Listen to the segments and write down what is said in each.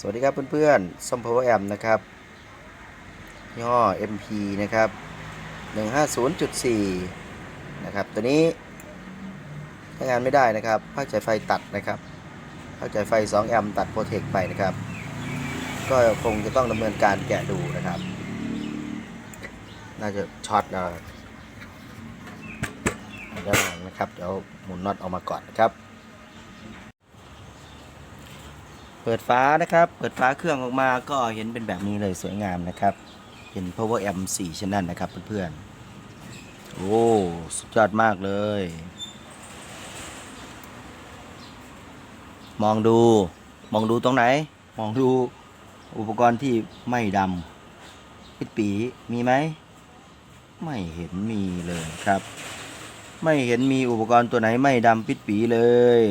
สวัสดีครับเพื่อนๆซัม Power Amp นะครับยี่ห้อ MP นะครับ 150.4 นะครับตัวนี้ใช้งานไม่ได้นะครับภาคจ่ายไฟตัดนะครับภาคจ่ายไฟ 2 แอมป์ตัดโปรเทคไปนะครับ ก็คงจะต้องดำเนินการแกะดูนะครับ น่าจะช็อตแล้วด้านหลังนะครับ เดี๋ยวหมุนน็อตออกมาก่อนนะครับ เปิดฟ้านะครับ เปิดฟ้าเครื่องออกมาก็เห็นเป็นแบบนี้เลยสวยงามนะครับ เป็น power amp 4 channel นะครับเพื่อนๆ โอ้ สุดยอดมากเลย มองดู มองดูตรงไหน มองดูอุปกรณ์ที่ไม่ดำปิดปีมีไหม ไม่เห็นมีเลยครับ ไม่เห็นมีอุปกรณ์ตัวไหนไม่ดำปิดปีเลย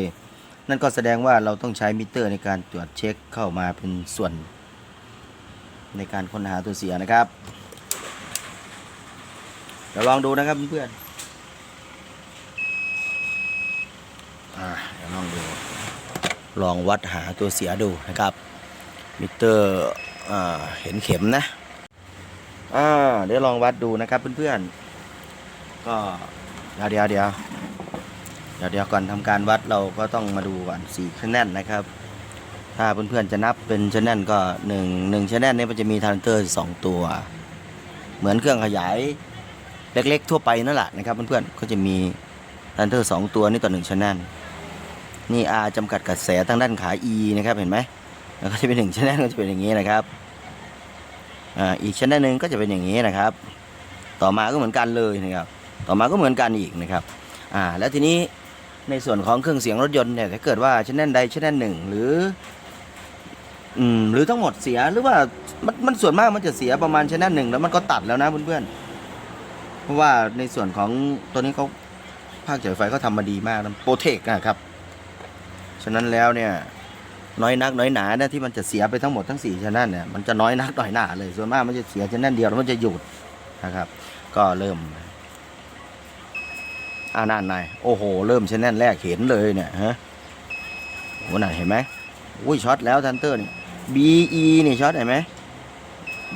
นั่นก็แสดงว่าเราต้องใช้มิเตอร์ในการตรวจเช็คเข้ามาเป็นส่วน ในการค้นหาตัวเสียนะครับเดี๋ยวลองดูนะครับเพื่อนเดี๋ยวลองดู ลองวัดหาตัวเสียดูนะครับ มิเตอร์อเห็นเข็มนะเดี๋ยวลองวัดดูนะครับเพื่อนๆก็เดี๋ยวเดี๋ยวเดี๋ยว เดี๋ยวเดี๋ยวก่อนทำการวัดเราก็ต้องมาดูก่อนสี่ชแนลนะครับ ถ้าเพื่อนๆจะนับเป็นชแนลก็หนึ่งหนึ่งชแนลนี้มันจะมีทานซิสเตอร์สองตัว เหมือนเครื่องขยายเล็กๆ ทั่วไปนั่นแหละนะครับเพื่อนๆก็จะมีทานซิสเตอร์สองตัวนี่ต่อหนึ่งชแนลนี่ R จำกัดกระแสทางด้านขา E นะครับเห็นไหมแล้วก็จะเป็นหนึ่งชแนลก็จะเป็นอย่างนี้นะครับอ่าอีกชแนลหนึ่งก็จะเป็นอย่างนี้นะครับ ต่อมาก็เหมือนกันเลยนะครับ ต่อมาก็เหมือนกันอีกนะครับอ่าแล้วทีนี้ ในส่วนของเครื่องเสียงรถยนต์เนี่ยถ้าเกิดว่าชแนลใดชแนลหนึ่งหรืออืมหรือทั้งหมดเสียหรือว่ามันมันส่วนมากมันจะเสียประมาณชแนลหนึ่งแล้วมันก็ตัดแล้วนะเพื่อนๆเพราะว่าในส่วนของตัวนี้เขาภาคจ่ายไฟเขาทำมาดีมากนะโปรเทคนะครับฉะนั้นแล้วเนี่ยน้อยนักน้อยหนาเนี่ยที่มันจะเสียไปทั้งหมดทั้ง4ชแนลเนี่ยมันจะน้อยนักน้อยหนาเลยส่วนมากมันจะเสียชแนลเดียวแล้วมันจะหยุดนะครับ ก็เริ่ม อ่านั่นนายโอ้โห เริ่มชแนลแรกเห็นเลยเนี่ยฮะโอ้หน่ะเห็นไหมอุ้ยช็อตแล้วทันเตอร์นี่ BE นี่ช็อตเห็นไหม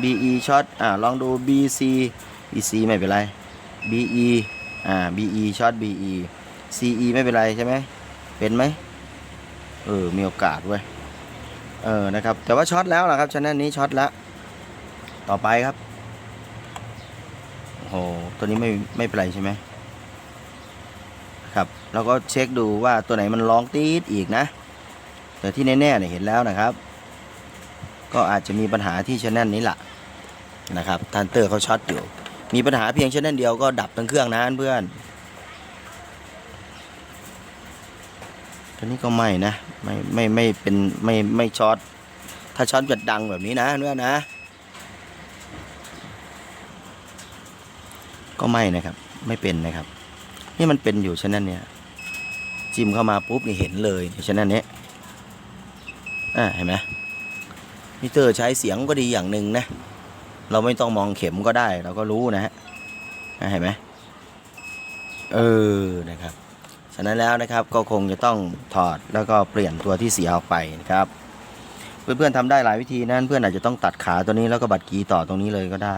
BE ช็อตอ่าลองดู BC BC ไม่เป็นไร BE อ่า BE ช็อต BE CE ไม่เป็นไรใช่ไหมเป็นไหมเออมีโอกาสเว้ยเออนะครับแต่ว่าช็อตแล้วล่ะครับชแนลนี้ช็อตแล้วต่อไปครับโอ้โหตัวนี้ไม่ไม่เป็นไรใช่ไหม เราก็เช็คดูว่าตัวไหนมันร้องตีดอีกนะ แต่ที่แน่ๆเนี่ยเห็นแล้วนะครับ ก็อาจจะมีปัญหาที่ชแนลนี้แหละนะครับทันเตอร์เขาช็อตอยู่ มีปัญหาเพียงชแนลเดียวก็ดับทั้งเครื่องนะเพื่อนตัวนี้ก็ไม่นะไม่ไม่ไม่เป็นไม่ไม่ช็อตถ้าช็อตจะดังแบบนี้นะเพื่อนนะก็ไม่นะครับ ไม่เป็นนะครับ นี่มันเป็นอยู่ฉะนั้นเนี่ย จิ้มเข้ามาปุ๊บนี่เห็นเลยฉะนั้นเนี้ยอ่าเห็นไหมมิเตอร์ใช้เสียงก็ดีอย่างหนึ่งนะ เราไม่ต้องมองเข็มก็ได้ เราก็รู้นะฮะอ่าเห็นไหมเออนะครับฉะนั้นแล้วนะครับก็คงจะต้องถอดแล้วก็เปลี่ยนตัวที่เสียออกไปนะครับ เพื่อนๆทำได้หลายวิธีนะเพื่อนอาจจะต้องตัดขาตัวนี้แล้วก็บัดกีต่อตรงนี้เลยก็ได้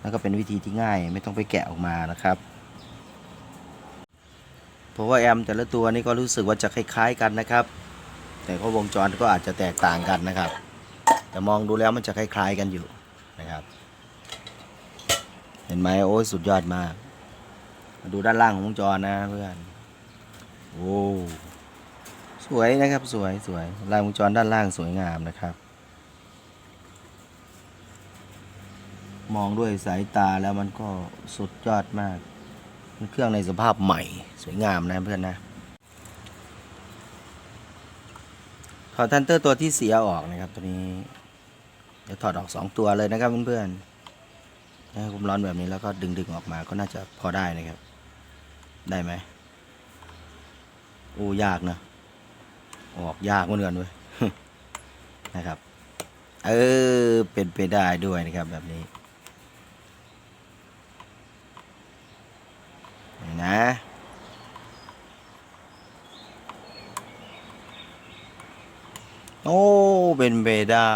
แล้วก็เป็นวิธีที่ง่ายไม่ต้องไปแกะออกมานะครับ เพราะว่าแอมแต่ละตัวนี่ก็รู้สึกว่าจะคล้าย ๆ กันนะครับ แต่ก็วงจรก็อาจจะแตกต่างกันนะครับ แต่มองดูแล้วมันจะคล้าย ๆ กันอยู่นะครับ เห็นไหมโอ้สุดยอดมากมาดูด้านล่างของวงจรนะเพื่อนโอ้สวยนะครับสวยสวยลายวงจรด้านล่างสวยงามนะครับ มองด้วยสายตาแล้วมันก็สุดยอดมาก เป็นเครื่องในสภาพใหม่สวยงามนะเพื่อนนะถอดทันเตอร์ตัวที่เสียออกนะครับตัวนี้เดี๋ยวถอดออกสองตัวเลยนะครับเพื่อนๆให้ความร้อนแบบนี้แล้วก็ดึงดึงๆออกมาก็น่าจะพอได้นะครับ ได้ไหมโอ้ยากนะออกยากเหมือนกันเว้ยนะครับ เออเป็นไปได้ด้วยนะครับแบบนี้ นะ โอ้ เป็นไปได้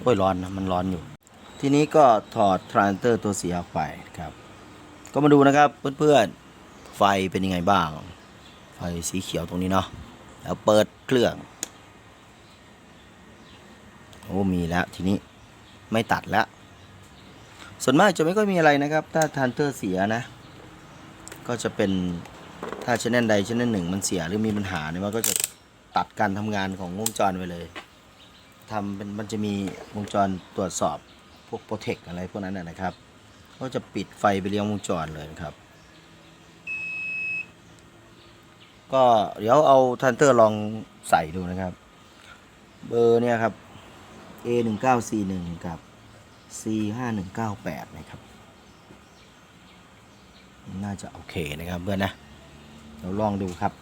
โอ้ย ร้อนนะ มันร้อนอยู่ ทีนี้ก็ถอดทรานเตอร์ตัวเสียออกไปครับ ก็มาดูนะครับเพื่อนๆ ไฟเป็นยังไงบ้าง ไฟสีเขียวตรงนี้เนาะ แล้วเปิดเครื่อง โอ้มีแล้วทีนี้ไม่ตัดแล้วส่วนมากจะไม่ค่อยมีอะไรนะครับ ถ้าทรานเตอร์เสียนะ ก็จะเป็นถ้าชแนลใดชแนลหนึ่งมันเสียหรือมีปัญหาเนี่ยมันก็จะตัดการทำงานของวงจรไปเลยทำเป็นมันจะมีวงจรตรวจสอบพวกโปรเทคอะไรพวกนั้นนะนะครับ ก็จะปิดไฟไปเลี้ยงวงจรเลยครับ ก็เดี๋ยวเอาทันเตอร์ลองใส่ดูนะครับ เบอร์เนี่ยครับ A 1 9 4 1กับ C 5 1 9 8นะครับ น่าจะโอเคนะครับเพื่อนนะ เราลองดูครับ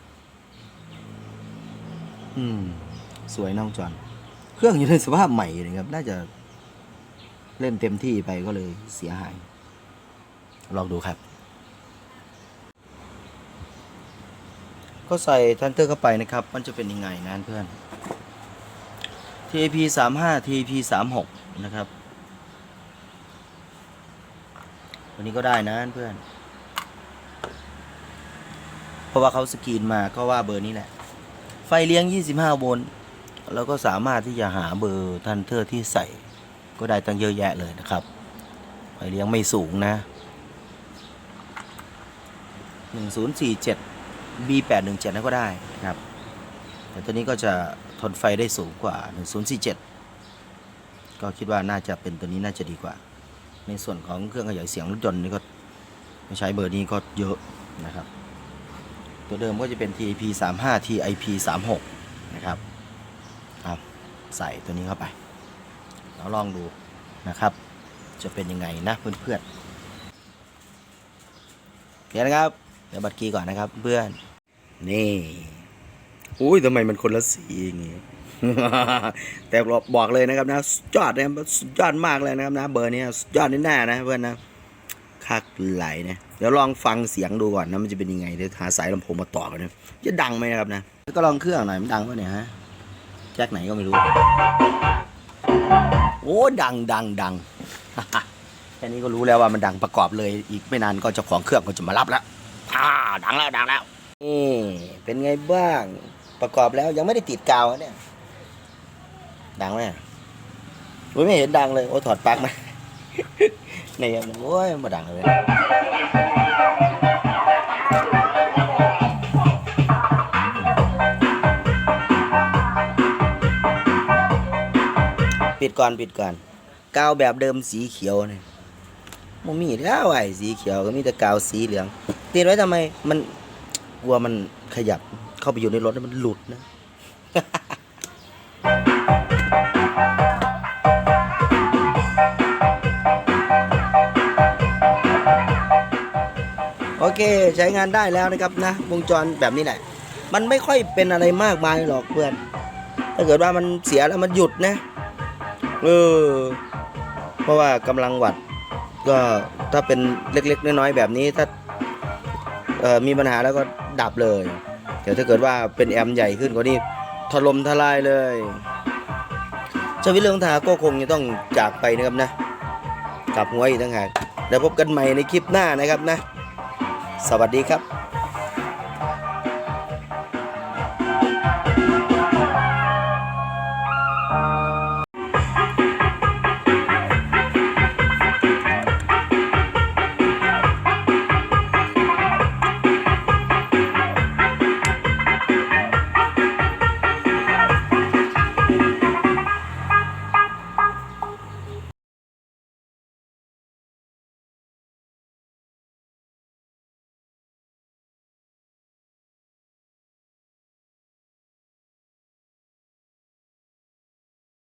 อืม สวยน้องจอน เครื่องอยู่ในสภาพใหม่อยู่นะครับ น่าจะเล่นเต็มที่ไปก็เลยเสียหาย ลองดูครับ ก็ใส่ทันเตอร์เข้าไปนะครับ มันจะเป็นยังไงนะเพื่อน TAP 35 TAP 36นะครับตัวนี้ก็ได้นะเพื่อน เพราะว่าเขาสกรีนมาก็ว่าเบอร์นี้แหละ ไฟเลี้ยง 25 โวลต์แล้วก็สามารถที่จะหาเบอร์ทันเทอร์ที่ใส่ก็ได้ตั้งเยอะแยะเลยนะครับ ไฟเลี้ยงไม่สูงนะ 1047 B817 นั่นก็ได้นะครับ แต่ตัวนี้ก็จะ ทนไฟได้สูงกว่า 1047 ก็คิดว่าน่าจะเป็นตัวนี้น่าจะดีกว่า ในส่วนของเครื่องขยายเสียงรถยนต์นี่ก็ใช้เบอร์นี้ก็เยอะนะครับ ตัวเดิมก็จะเป็น TIP 35 TIP 36 นะครับครับใส่ตัวนี้เข้าไปแล้วลองดูนะครับ จะเป็นยังไงนะเพื่อนๆเดี๋ยวนะครับเดี๋ยวบัตรกีก่อนนะครับเพื่อนนี่ อุ้ยทำไมมันคนละสีอย่างงี้แต่บอกเลยนะครับนะยอดนะครับสุดยอดมากเลยนะครับนะ เบอร์นี้ยอดแน่ๆนะเพื่อนนะคักไหลนะเดี๋ยวลองฟังเสียงดูก่อนนะมันจะเป็นยังไงเดี๋ยวหาสายลำโพงมาต่อกันนะจะดังไหมนะครับนะก็ลองเครื่องหน่อยมันดังปะเนี่ยฮะแจ็คไหนก็ไม่รู้ โอ้ดังดังดังแค่นี้ก็รู้แล้วว่ามันดังประกอบเลย อีกไม่นานก็เจ้าของเครื่องก็จะมารับแล้วอ่าดังแล้วดังแล้วนี่เป็นไงบ้าง ประกอบแล้วยังไม่ได้ติดกาวเนี่ย ดังไหมโอ้ยไม่เห็นดังเลย โอ้ถอดปลั๊กมาในยโอ้ยมาดังเลยปิดก่อนปิดก่อนกาวแบบเดิมสีเขียวเนี่ยมันมีแล้วไอ้สีเขียวก็มีแต่กาวสีเหลืองติดไว้ทำไมมันกลัวมันขยับ เข้าไปอยู่ในรถแล้วมันหลุดนะโอเคใช้งานได้แล้วนะครับนะวงจรแบบนี้แหละ มันไม่ค่อยเป็นอะไรมากมายหรอกเพื่อน ถ้าเกิดว่ามันเสียแล้วมันหยุดนะเออเพราะว่ากำลังวัด ก็ถ้าเป็นเล็กๆน้อยๆแบบนี้ถ้าออมีปัญหาแล้วก็ดับเลย แต่ถ้าเกิดว่าเป็นแอมใหญ่ขึ้นกว่านี้ถล่มทลายเลยชีวิตเรื่องทาก็คงจะต้องจากไปนะครับนะกลับหัวอีกต่างหากแล้วพบกันใหม่ในคลิปหน้านะครับนะ สวัสดีครับ